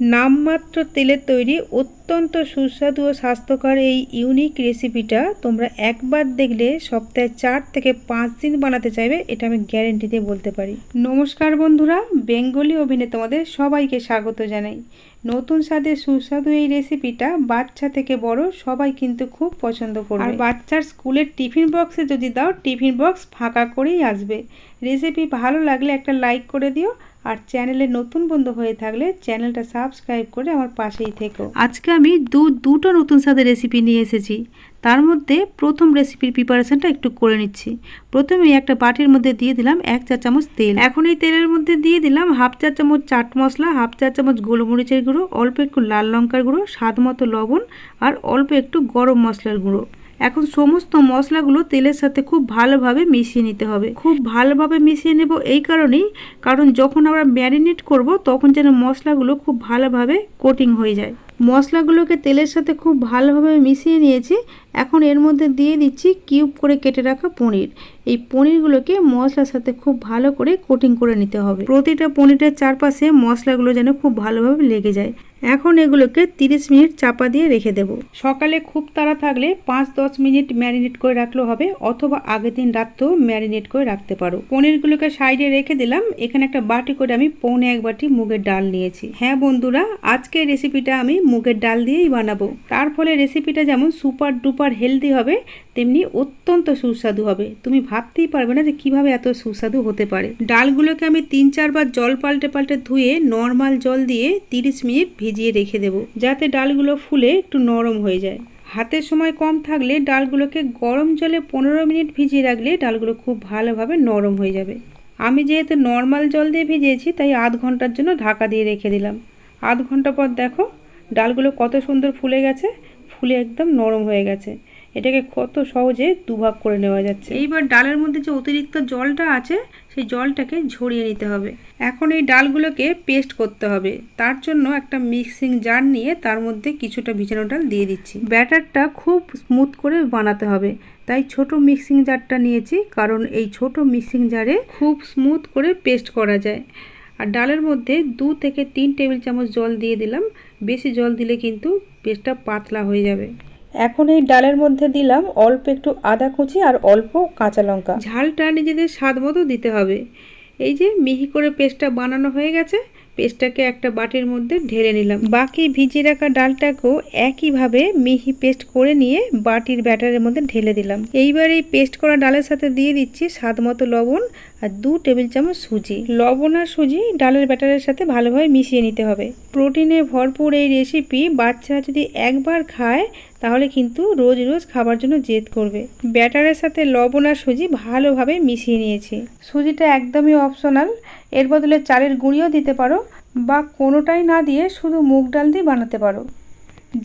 নামমাত্র তেলের তৈরি অত্যন্ত সুস্বাদু ও স্বাস্থ্যকর এই ইউনিক রেসিপিটা তোমরা একবার দেখলে সপ্তাহে চার থেকে পাঁচ দিন বানাতে চাইবে, এটা আমি গ্যারেন্টি দিয়ে বলতে পারি। নমস্কার বন্ধুরা, বেঙ্গলি ওভেনে তোমাদের সবাইকে স্বাগত জানাই। নতুন স্বাদের সুস্বাদু এই রেসিপিটা বাচ্চা থেকে বড় সবাই কিন্তু খুব পছন্দ করবে। আর বাচ্চার স্কুলের টিফিন বক্সে যদি দাও, টিফিন বক্স ফাঁকা করেই আসবে। রেসিপি ভালো লাগলে একটা লাইক করে দিও আর চ্যানেলে নতুন বন্ধু হয়ে থাকলে চ্যানেলটা সাবস্ক্রাইব করে আমার পাশেই থেকো। আজকে আমি দু, দুটো নতুন স্বাদের রেসিপি নিয়ে এসেছি। তার মধ্যে প্রথম রেসিপির প্রিপারেশনটা একটু করে নিচ্ছি। প্রথমে একটা বাটির মধ্যে দিয়ে দিলাম এক চা চামচ তেল। এখন এই তেলের মধ্যে দিয়ে দিলাম হাফ চা চামচ চাট মশলা, হাফ চা চামচ গোলমরিচের গুঁড়ো, অল্প একটু লাল লঙ্কার গুঁড়ো, স্বাদ মতো লবণ, আর অল্প একটু গরম মশলার গুঁড়ো। এখন সমস্ত মশলাগুলো তেলের সাথে খুব ভালোভাবে মিশিয়ে নিতে হবে। খুব ভালোভাবে মিশিয়ে নেব এই কারণেই, কারণ যখন আমরা ম্যারিনেট করব তখন যেন মশলাগুলো খুব ভালোভাবে কোটিং হয়ে যায়। মশলাগুলোকে তেলের সাথে খুব ভালোভাবে মিশিয়ে নিয়েছি। এখন এর মধ্যে দিয়ে দিচ্ছি কিউব করে কেটে রাখা পনির। এই পনিরগুলোকে মশলার সাথে খুব ভালো করে কোটিং করে নিতে হবে। প্রতিটা পনিরের চারপাশে মশলাগুলো যেন খুব ভালোভাবে লেগে যায়। এখন এগুলোকে 30 মিনিট চাপা দিয়ে রেখে দেব। সকালে খুব তাড়া থাকলে পাঁচ দশ মিনিট ম্যারিনেট করে রাখলেও হবে, অথবা আগের দিন রাত্রেও ম্যারিনেট করে রাখতে পারো। পনিরগুলোকে সাইডে রেখে দিলাম। এখানে একটা বাটি করে আমি পৌনে এক বাটি মুগের ডাল নিয়েছি। হ্যাঁ বন্ধুরা, আজকের রেসিপিটা আমি মুগের ডাল দিয়েই বানাবো। তার ফলে রেসিপিটা যেমন সুপার ডুপার হেলদি হবে, তেমনি অত্যন্ত সুস্বাদু হবে। তুমি ভাবতেই পারবে না যে কীভাবে এত সুস্বাদু হতে পারে। ডালগুলোকে আমি তিন চারবার জল পাল্টে পাল্টে ধুয়ে নর্মাল জল দিয়ে তিরিশ মিনিট ভিজিয়ে রেখে দেবো, যাতে ডালগুলো ফুলে একটু নরম হয়ে যায়। হাতের সময় কম থাকলে ডালগুলোকে গরম জলে পনেরো মিনিট ভিজিয়ে রাখলে ডালগুলো খুব ভালোভাবে নরম হয়ে যাবে। আমি যেহেতু নর্মাল জল দিয়ে ভিজিয়েছি, তাই আধ ঘণ্টার জন্য ঢাকা দিয়ে রেখে দিলাম। আধ ঘণ্টা পর দেখো ডালগুলো কত সুন্দর ফুলে গেছে, ফুলে একদম নরম হয়ে গেছে। এটাকে কত সহজে দুভাগ করে নেওয়া যাচ্ছে। এইবার ডালের মধ্যে যে অতিরিক্ত জলটা আছে, সেই জলটাকে ঝরিয়ে নিতে হবে। এখন এই ডালগুলোকে পেস্ট করতে হবে। তার জন্য একটা মিক্সিং জার নিয়ে তার মধ্যে কিছুটা ভিজানো ডাল দিয়ে দিচ্ছি। ব্যাটারটা খুব স্মুথ করে বানাতে হবে। তাই ছোট মিক্সিং জারটা নিয়েছি, কারণ এই ছোট মিক্সিং জারে খুব স্মুথ করে পেস্ট করা যায়। আর ডালের মধ্যে দু থেকে তিন টেবিল চামচ জল দিয়ে দিলাম। বেশি জল দিলে কিন্তু পেস্টটা পাতলা হয়ে যাবে। এখন এই ডালের মধ্যে দিলাম অল্প একটু আদা কুচি আর অল্প কাঁচা লঙ্কা। ঝালটা নিজেদের স্বাদ মতো দিতে হবে। এই যে মিহি করে পেস্টটা বানানো হয়ে গেছে পেস্টটাকে একটা বাটির মধ্যে ঢেলে নিলাম। বাকি ভিজিয়ে রাখা ডালটাকেও একইভাবে মিহি পেস্ট করে নিয়ে বাটির ব্যাটারের মধ্যে ঢেলে দিলাম। এইবার এই পেস্ট করা ডালের সাথে দিয়ে দিচ্ছি স্বাদ মতো লবণ আর দু টেবিল চামচ সুজি। লবণ আর সুজি ডালের ব্যাটারের সাথে ভালোভাবে মিশিয়ে নিতে হবে। প্রোটিনে ভরপুর এই রেসিপি বাচ্চারা যদি একবার খায়, তাহলে কিন্তু রোজ রোজ খাবার জন্য জেদ করবে। ব্যাটারের সাথে লবণ আর সুজি ভালোভাবে মিশিয়ে নিয়েছি। সুজিটা একদমই অপশনাল এর বদলে চালের গুঁড়িও দিতে পারো বা কোনোটাই না দিয়ে শুধু মুগ ডাল দিয়ে বানাতে পারো।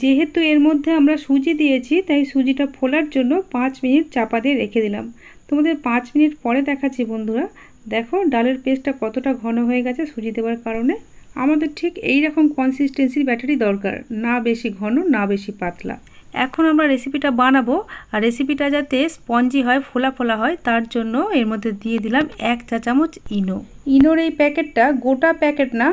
যেহেতু এর মধ্যে আমরা সুজি দিয়েছি, তাই সুজিটা ফোলার জন্য পাঁচ মিনিট চাপা দিয়ে রেখে দিলাম। তোমাদের পাঁচ মিনিট পরে দেখাচ্ছি বন্ধুরা। দেখো, ডালের পেস্টটা কতটা ঘন হয়ে গেছে সুজি দেওয়ার কারণে। আমাদের ঠিক এই রকম কনসিস্টেন্সির ব্যাটারি দরকার, না বেশি ঘন, না বেশি পাতলা। এখন আমরা রেসিপিটা বানাবো, আর রেসিপিটা যাতে স্পঞ্জি হয়, ফোলা ফোলা হয়, তার জন্য এর মধ্যে দিয়ে দিলাম এক চা চামচ ইনো। ইনোর এই প্যাকেটটা গোটা প্যাকেট না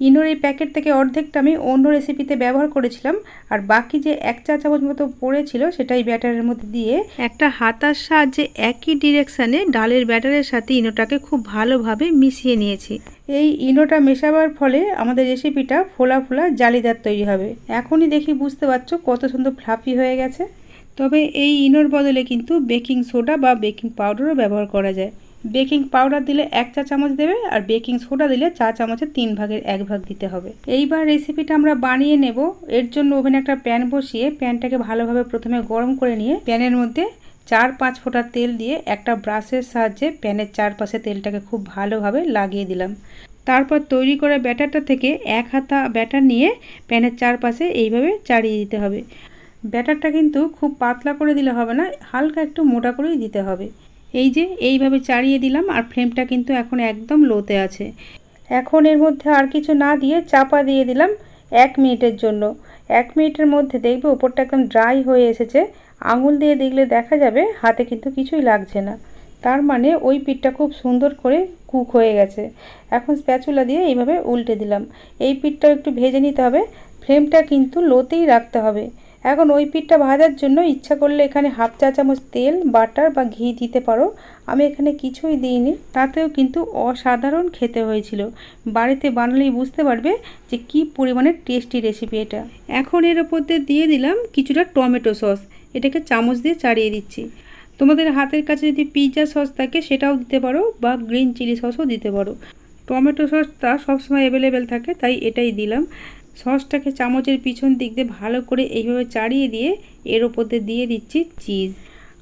ইনোর এই প্যাকেট থেকে অর্ধেকটা আমি অন্য রেসিপিতে ব্যবহার করেছিলাম। আর বাকি যে এক চা চামচ মতো পড়েছিল, সেটাই ব্যাটারের মধ্যে দিয়ে একটা হাতার সাহায্যে একই ডিরেকশানে ডালের ব্যাটারের সাথে ইনোটাকে খুব ভালোভাবে মিশিয়ে নিয়েছি। এই ইনোটা মেশাবার ফলে আমাদের রেসিপিটা ফোলা ফোলা জালিদার তৈরি হবে। এখনই দেখি বুঝতে পারছ কত সুন্দর ফ্লাফি হয়ে গেছে। তবে এই ইনোর বদলে কিন্তু বেকিং সোডা বা বেকিং পাউডারও ব্যবহার করা যায়। বেকিং পাউডার দিলে এক চা চামচ দেবে আর বেকিং সোডা দিলে চা চামচের তিন ভাগের এক ভাগ দিতে হবে। এইবার রেসিপিটা আমরা বানিয়ে নেব। এর জন্য ওভেনে একটা প্যান বসিয়ে প্যানটাকে ভালোভাবে প্রথমে গরম করে নিয়ে প্যানের মধ্যে চার পাঁচ ফোঁটা তেল দিয়ে একটা ব্রাশের সাহায্যে প্যানের চারপাশে তেলটাকে খুব ভালোভাবে লাগিয়ে দিলাম। তারপর তৈরি করা ব্যাটারটা থেকে এক হাতা ব্যাটার নিয়ে প্যানের চারপাশে এইভাবে চাড়িয়ে দিতে হবে। ব্যাটারটা কিন্তু খুব পাতলা করে দিলে হবে না, হালকা একটু মোটা করেই দিতে হবে। এই যে, এইভাবে চাড়িয়ে দিলাম আর ফ্লেমটা কিন্তু এখন একদম লোতে আছে। এখন এর মধ্যে আর কিছু না দিয়ে চাপা দিয়ে দিলাম এক মিনিটের জন্য। এক মিনিটের মধ্যে দেখবে ওপরটা একদম ড্রাই হয়ে এসেছে। আঙুল দিয়ে দেখলে দেখা যাবে হাতে কিন্তু কিছুই লাগছে না। তার মানে ওই পিঠটা খুব সুন্দর করে কুক হয়ে গেছে। এখন স্প্যাচুলা দিয়ে এইভাবে উল্টে দিলাম। এই পিঠটাও একটু ভেজে নিতে হবে। ফ্লেমটা কিন্তু লোতেই রাখতে হবে। এখন ওই পিঠটা ভাজার জন্য ইচ্ছা করলে এখানে হাফ চা চামচ তেল, বাটার বা ঘি দিতে পারো। আমি এখানে কিছুই দিইনি। তাতেও কিন্তু অসাধারণ খেতে হয়েছিল। বাড়িতে বানালেই বুঝতে পারবে যে কি পরিমাণের টেস্টি রেসিপি এটা। এখন এর ওপর দিয়ে দিয়ে দিলাম কিছুটা টমেটো সস। এটাকে চামচ দিয়ে চাড়িয়ে দিচ্ছি। তোমাদের হাতের কাছে যদি পিৎজা সস থাকে সেটাও দিতে পারো বা গ্রিন চিলি সসও দিতে পারো। টমেটো সসটা সবসময় অ্যাভেলেবেল থাকে, তাই এটাই দিলাম। সসটাকে চামচের পিছন দিক দিয়ে ভালো করে এইভাবে চাড়িয়ে দিয়ে এর ওপর দিয়ে দিয়ে দিচ্ছি চিজ।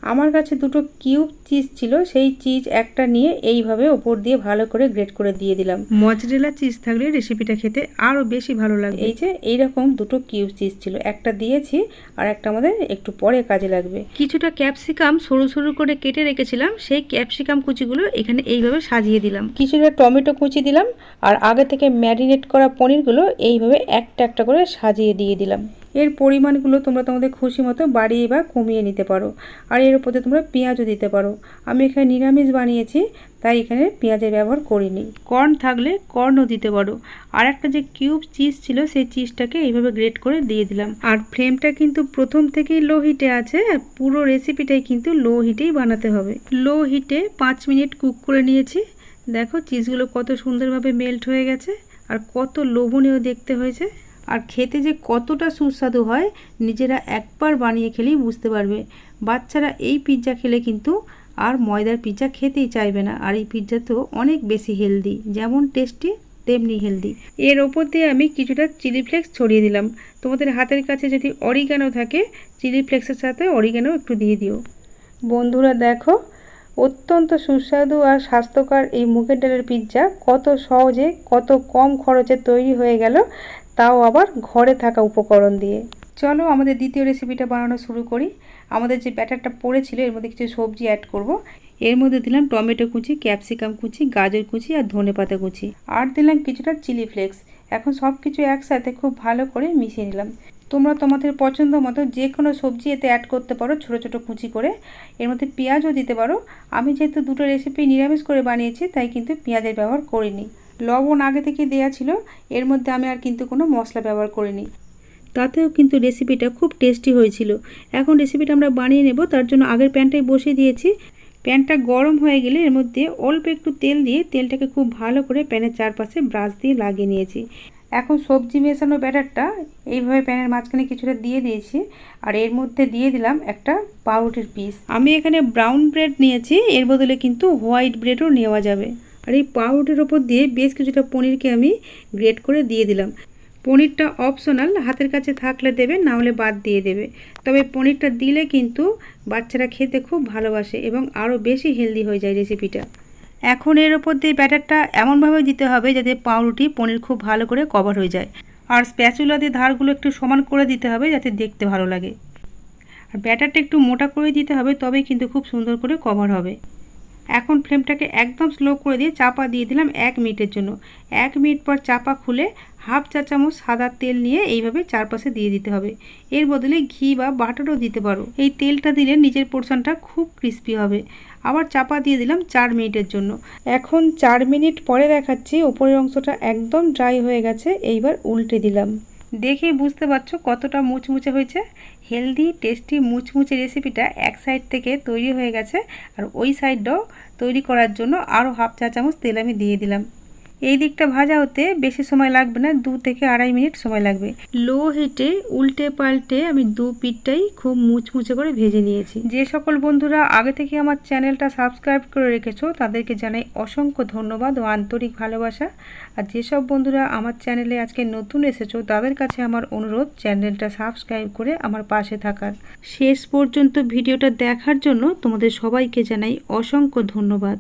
আমার কাছে দুটো কিউব চিজ ছিল সেই চিজ একটা নিয়ে এইভাবে ওপর দিয়ে ভালো করে গ্রেট করে দিয়ে দিলাম। মজরেলা চিজ থাকলে রেসিপিটা খেতে আরও বেশি ভালো লাগে এই যে এইরকম দুটো কিউব চিজ ছিল একটা দিয়েছি আর একটা আমাদের একটু পরে কাজে লাগবে। কিছুটা ক্যাপসিকাম সরু সরু করে কেটে রেখেছিলাম সেই ক্যাপসিকাম কুচিগুলো এখানে এইভাবে সাজিয়ে দিলাম। কিছুটা টমেটো কুচি দিলাম আর আগে থেকে ম্যারিনেট করা পনিরগুলো এইভাবে একটা একটা করে সাজিয়ে দিয়ে দিলাম। এর পরিমাণগুলো তোমরা তোমাদের খুশি মতো বাড়িয়ে বা কমিয়ে নিতে পারো। আর এর উপরে তোমরা পেঁয়াজও দিতে পারো। আমি এখানে নিরামিষ বানিয়েছি, তাই এখানে পেঁয়াজের ব্যবহার করিনি। কর্ন থাকলে কর্নও দিতে পারো। আর একটা যে কিউব চিজ ছিল, সেই চিজটাকে এইভাবে গ্রেট করে দিয়ে দিলাম। আর ফ্লেমটা কিন্তু প্রথম থেকেই লো হিটে আছে, আর পুরো রেসিপিটাই কিন্তু লো হিটেই বানাতে হবে। লো হিটে পাঁচ মিনিট কুক করে নিয়েছি। দেখো, চিজগুলো কত সুন্দরভাবে মেল্ট হয়ে গেছে, আর কত লোভনীয় দেখতে হয়েছে। আর খেতে যে কতটা সুস্বাদু হয়, নিজেরা একবার বানিয়ে খেলেই বুঝতে পারবে। বাচ্চারা এই পিৎজা খেলে কিন্তু আর ময়দার পিৎজা খেতেই চাইবে না। আর এই পিৎজা তো অনেক বেশি হেলদি যেমন টেস্টি তেমনি হেলদি এর ওপর দিয়ে আমি কিছুটা চিলি ফ্লেক্স ছড়িয়ে দিলাম। তোমাদের হাতের কাছে যদি অরিগানো থাকে চিলি ফ্লেক্সের সাথে অরিগানো একটু দিয়ে দিও। বন্ধুরা দেখো, অত্যন্ত সুস্বাদু আর স্বাস্থ্যকর এই মুগের ডালের পিৎজা কত সহজে, কত কম খরচে তৈরি হয়ে গেল। তাও আবার ঘরে থাকা উপকরণ দিয়ে। চলো আমাদের দ্বিতীয় রেসিপিটা বানানো শুরু করি। আমাদের যে ব্যাটারটা পড়েছিল, এর মধ্যে কিছু সবজি অ্যাড করব। এর মধ্যে দিলাম টমেটো কুচি ক্যাপসিকাম কুচি, গাজর কুচি আর ধনে পাতা কুচি। আর দিলাম কিছুটা চিলি ফ্লেক্স এখন সব কিছু একসাথে খুব ভালো করে মিশিয়ে নিলাম। তোমরা তোমাদের পছন্দ মতো যে কোনো সবজি এতে অ্যাড করতে পারো ছোট ছোট কুচি করে। এর মধ্যে পেঁয়াজও দিতে পারো। আমি যেহেতু দুটো রেসিপি নিরামিষ করে বানিয়েছি, তাই কিন্তু পেঁয়াজের ব্যবহার করিনি। লবণ আগে থেকে দেওয়া ছিল, এর মধ্যে আমি আর কিন্তু কোনো মশলা ব্যবহার করিনি। তাতেও কিন্তু রেসিপিটা খুব টেস্টি হয়েছিল। এখন রেসিপিটা আমরা বানিয়ে নেব, তার জন্য আগের প্যানটাই বসিয়ে দিয়েছি। প্যানটা গরম হয়ে গেলে এর মধ্যে অল্প একটু তেল দিয়ে তেলটাকে খুব ভালো করে প্যানের চারপাশে ব্রাশ দিয়ে লাগিয়ে নিয়েছি। এখন সবজি মেশানো ব্যাটারটা, এইভাবে প্যানের মাঝখানে কিছুটা দিয়ে দিয়েছি আর এর মধ্যে দিয়ে দিলাম একটা পাউরুটির পিস আমি এখানে ব্রাউন ব্রেড নিয়েছি, এর বদলে কিন্তু হোয়াইট ব্রেডও নেওয়া যাবে। আর এই পাউরুটির ওপর দিয়ে বেশ কিছুটা পনিরকে আমি গ্রেট করে দিয়ে দিলাম। পনিরটা অপশনাল হাতের কাছে থাকলে দেবে, না হলে বাদ দিয়ে দেবে। তবে পনিরটা দিলে কিন্তু বাচ্চারা খেতে খুব ভালোবাসে এবং আরও বেশি হেলদি হয়ে যায় রেসিপিটা এখন এর ওপর দিয়ে ব্যাটারটা এমনভাবে দিতে হবে যাতে পাউরুটি, পনির খুব ভালো করে কভার হয়ে যায়। আর স্প্যাচুলা দিয়ে ধারগুলো একটু সমান করে দিতে হবে যাতে দেখতে ভালো লাগে। আর ব্যাটারটা একটু মোটা করে দিতে হবে, তবেই কিন্তু খুব সুন্দর করে কভার হবে। এখন ফ্লেমটাকে একদম স্লো করে দিয়ে চাপা দিয়ে দিলাম এক মিনিটের জন্য। এক মিনিট পর চাপা খুলে হাফ চা চামচ সাদা তেল নিয়ে এইভাবে চারপাশে দিয়ে দিতে হবে। এর বদলে ঘি বা বাটারও দিতে পারো। এই তেলটা দিলে নিচের পোর্শনটা খুব ক্রিস্পি হবে। আবার চাপা দিয়ে দিলাম চার মিনিটের জন্য। এখন চার মিনিট পরে দেখাচ্ছি ওপরের অংশটা একদম ড্রাই হয়ে গেছে, এইবার উল্টে দিলাম। দেখে বুঝতে পারছ কতটা মুচমুচে হয়েছে? হেলদি টেস্টি মুচমুচে রেসিপিটা এক সাইড থেকে তৈরি হয়ে গেছে। আর ওই সাইডটাও তৈরি করার জন্য আরও হাফ চা চামচ তেল আমি দিয়ে দিলাম। এই দিকটা ভাজা হতে বেশি সময় লাগবে না দু থেকে আড়াই মিনিট সময় লাগবে। লো হিটে উল্টে পাল্টে আমি দু পিঠটাই খুব মুচমুচে করে ভেজে নিয়েছি। যে সকল বন্ধুরা আগে থেকে আমার চ্যানেলটা সাবস্ক্রাইব করে রেখেছো তাদেরকে জানাই অসংখ্য ধন্যবাদ ও আন্তরিক ভালোবাসা। আর যেসব বন্ধুরা আমার চ্যানেলে আজকে নতুন এসেছ তাদের কাছে আমার অনুরোধ চ্যানেলটা সাবস্ক্রাইব করে আমার পাশে থাকার। শেষ পর্যন্ত ভিডিওটা দেখার জন্য তোমাদের সবাইকে জানাই অসংখ্য ধন্যবাদ।